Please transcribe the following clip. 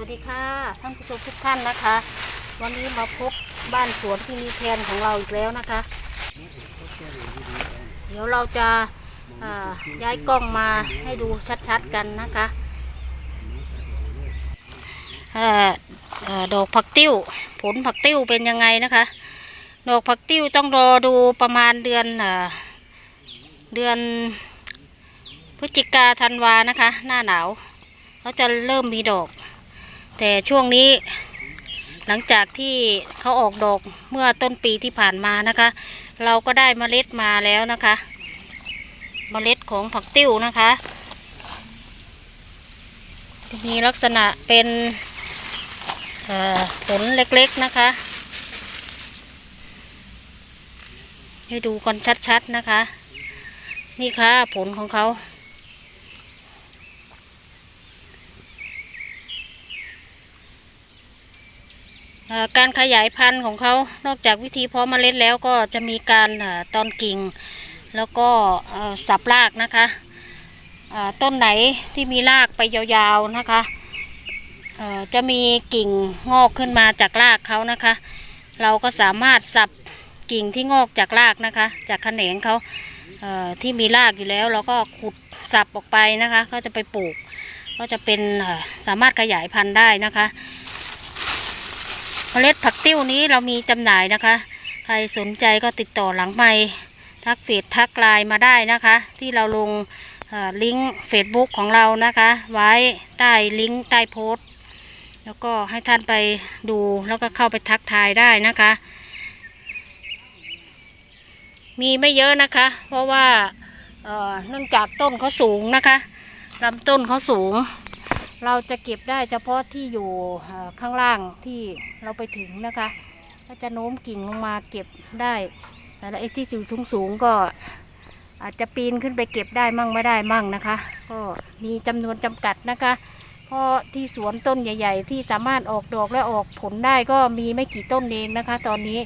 วัสดีค่ะท่านผู้ชมทุกท่านนะคะ วันนี้มาพบบ้านสวนที่มีแทนของเราอีกแล้วนะคะ เดี๋ยวเราจะาย้ายกล้องมาให้ดูชัดๆกันนะคะเออดอกผักติ้ว ผลผักติ้วเป็นยังไงนะคะ ดอกผักติ้วต้องรอดูประมาณเดือนเอ่อเดือนพฤศจิกาธันวานะคะ หน้าหนาวเขาจะเริ่มมีดอก แต่ช่วงนี้หลังจากที่เขาออกดอกเมื่อต้นปีที่ผ่านมานะคะ เราก็ได้เมล็ดมาแล้วนะคะเมล็ดของผักติ้วนะคะจะมีลักษณะเป็นผลเล็กๆนะคะ ให้ดูกันชัดๆนะคะ นี่ค่ะผลของเขา เอ่อ การขยายพันธุ์ของเขานอกจากวิธีเพาะเมล็ดแล้วก็จะมีการตอนกิ่ง แล้วก็สับรากนะคะต้นไหนที่มีรากไปยาวๆนะคะจะมีกิ่งงอกขึ้นมาจากรากเขานะคะ เราก็สามารถสับกิ่งที่งอกจากรากนะคะ จากแขนงเขาที่มีรากอยู่แล้ว เราก็ขุดสับออกไปนะคะ ก็จะไปปลูก ก็จะเป็นสามารถขยายพันธุ์ได้นะคะ เมล็ดผักติ้วนี้เรามีจำหน่ายนะคะ ใครสนใจก็ติดต่อหลังไมค์ทักเฟซทักไลน์มาได้นะคะ ที่เราลงลิงก์เฟซบุ๊กของเรานะคะ ไว้ใต้ลิงก์ใต้โพสต์ แล้วก็ให้ท่านไปดูแล้วก็เข้าไปทักทายได้นะคะ มีไม่เยอะนะคะ เพราะว่าเนื่องจากต้นเขาสูงนะคะลำต้นเขาสูง เราจะเก็บได้เฉพาะที่อยู่ข้างล่างที่เราไปถึงนะคะก็จะโน้มกิ่งลงมาเก็บได้แต่ไอ้ที่อยู่สูงสูงๆก็อาจจะปีนขึ้นไปเก็บได้มั่งไม่ได้มั่งนะคะ ก็มีจำนวนจำกัดนะคะ เพราะที่สวนต้นใหญ่ ๆ ที่สามารถออกดอกและออกผลได้ก็มีไม่กี่ต้นเองนะคะ ตอนนี้